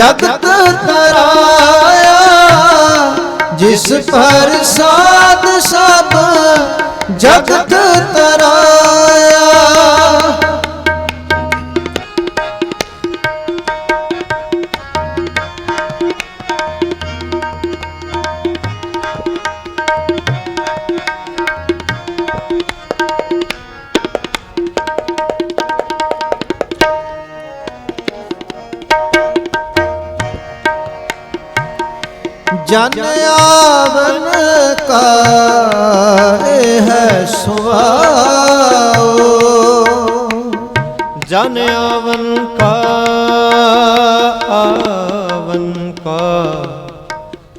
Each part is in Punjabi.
ਜਗਤ ਤਰਾਇਆ ਜਿਸ ਪਰ ਸਾਧ ਸਭ ਜਗਤ ਤਰਾਇਆ ਜਨ ਆਵਨ ਕਾ ਇਹ ਹੈ ਸੁਆਓ ਜਨ ਆਵਨ ਕਾ ਆਵਨ ਕਾ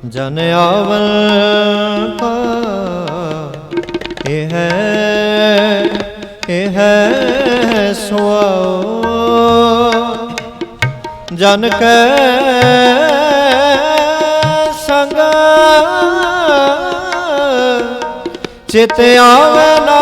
ਜਨ ਆਵਨ ਕਾ ਇਹ ਹੈ ਇਹ ਹੈ ਸੁਆਓ ਜਨ ਕੈ ਚਿਤ ਆਵੇ ਨਾ।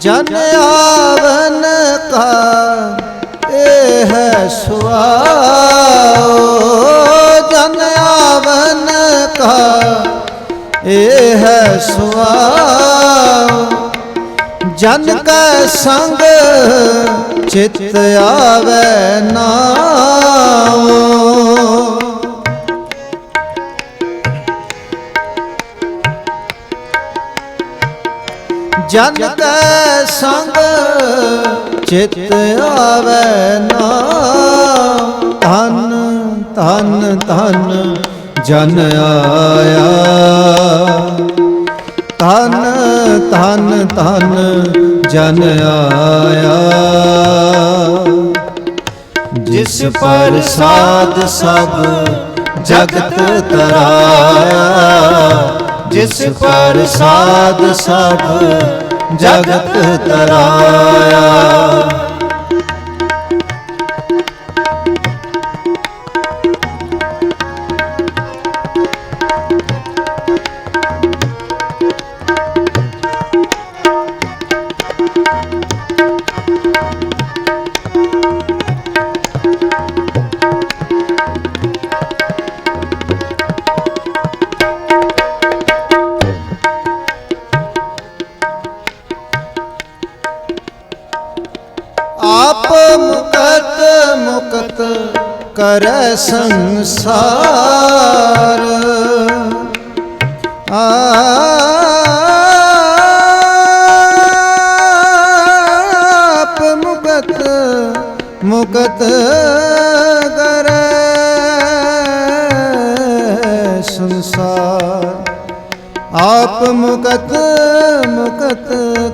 ਜਨ ਆਵਨ ਕਾ ਇਹ ਹੈ ਸੁਆਓ। ਕਾ ਇਹ ਹੈ ਸੁਆਓ ਜਨ ਕੈ ਸੰਗ ਚਿਤ ਆਵੇ ਨਾਉ। ਜਨ ਕੈ ਸੰਗ ਚਿਤ ਆਵੇ ਨਾ ਧਨ ਧਨ ਧਨ। ਜਨ ਆਇਆ। ਧਨ ਧਨ ਧਨ ਜਨ ਆਇਆ। ਜਿਸ ਪਰ ਸਾਧ ਸਭ ਜਗਤ ਤਰਾਇਆ। ਜਿਸ ਪਰ ਸਾਧ ਸਭ ਜਗਤ ਤਰਾਇਆ। ਆਪ ਮੁਕਤ ਮੁਕਤ ਕਰ ਸੰਸਾਰ। ਆਪ ਮੁਕਤ ਮੁਕਤ ਕਰ ਸੰਸਾਰ। ਆਪ ਮੁਕਤ ਮੁਕਤ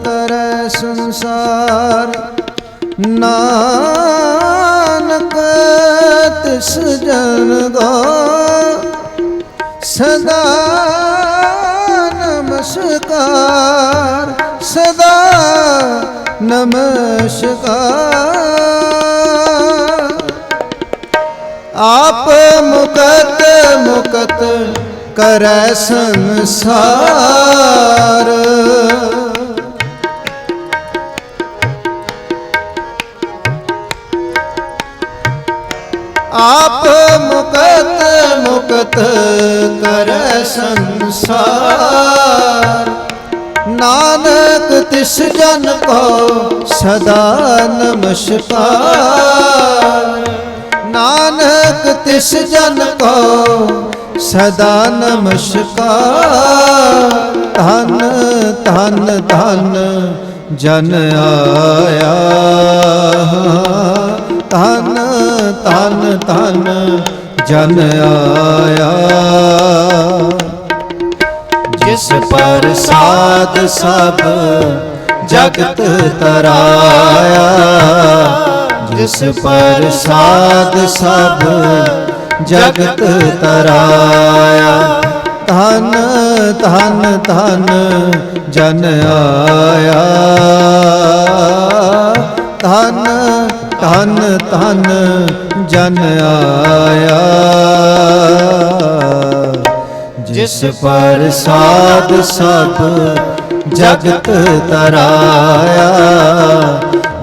ਕਰ ਸੰਸਾਰ। ਨਾਨਕ ਤਿਸ ਜਨ ਗੋ ਸਦਾ ਨਮਸਕਾਰ ਸਦਾ ਨਮਸਕਾਰ। ਆਪ ਮੁਕਤ ਮੁਕਤ ਕਰੈ ਸੰਸਾਰ। ਆਪ ਮੁਕਤ ਮੁਕਤ ਕਰ ਸੰਸਾਰ। ਨਾਨਕ ਤਿਸ ਜਨ ਕੋ ਸਦਾ ਨਮਸਕਾਰ। ਨਾਨਕ ਤਿਸ ਜਨ ਕੋ ਸਦਾ ਨਮਸਕਾਰ। ਧਨ ਧਨ ਧਨ ਜਨ ਆਇਆ। ਧਨ ਧਨ ਧਨ ਜਨ ਆਇਆ। ਜਿਸ ਪਰ ਸਾਧ ਸਭ ਜਗਤ ਤਰਾਇਆ। ਜਿਸ ਪਰ ਸਾਧ ਸਭ ਜਗਤ ਤਰਾਇਆ। ਧਨ ਧਨ ਧਨ ਜਨ ਆਇਆ। ਧਨ, ਜਨ ਆਇਆ। ਜਿਸ ਪ੍ਰਸਾਦ ਸਭ ਜਗਤ ਤਰਾਇਆ।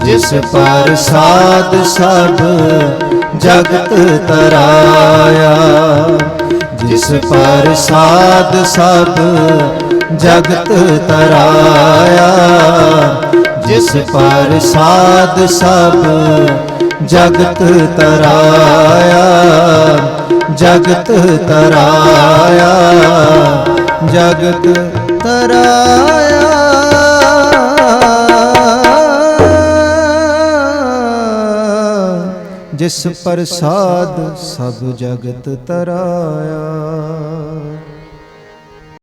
ਜਿਸ ਪਰ ਸਾਧ ਸਭ ਜਗਤ ਤਰਾਇਆ। ਜਿਸ ਪਰ ਸਾਧ ਸਭ ਜਗਤ ਤਰਾਇਆ। ਜਿਸ ਪ੍ਰਸਾਦ ਸਭ ਜਗਤ ਤਰਾਇਆ ਜਗਤ ਤਰਾਇਆ ਜਗਤ ਤਰਾਇਆ। ਜਿਸ ਪ੍ਰਸਾਦ ਸਭ ਜਗਤ ਤਰਾਇਆ।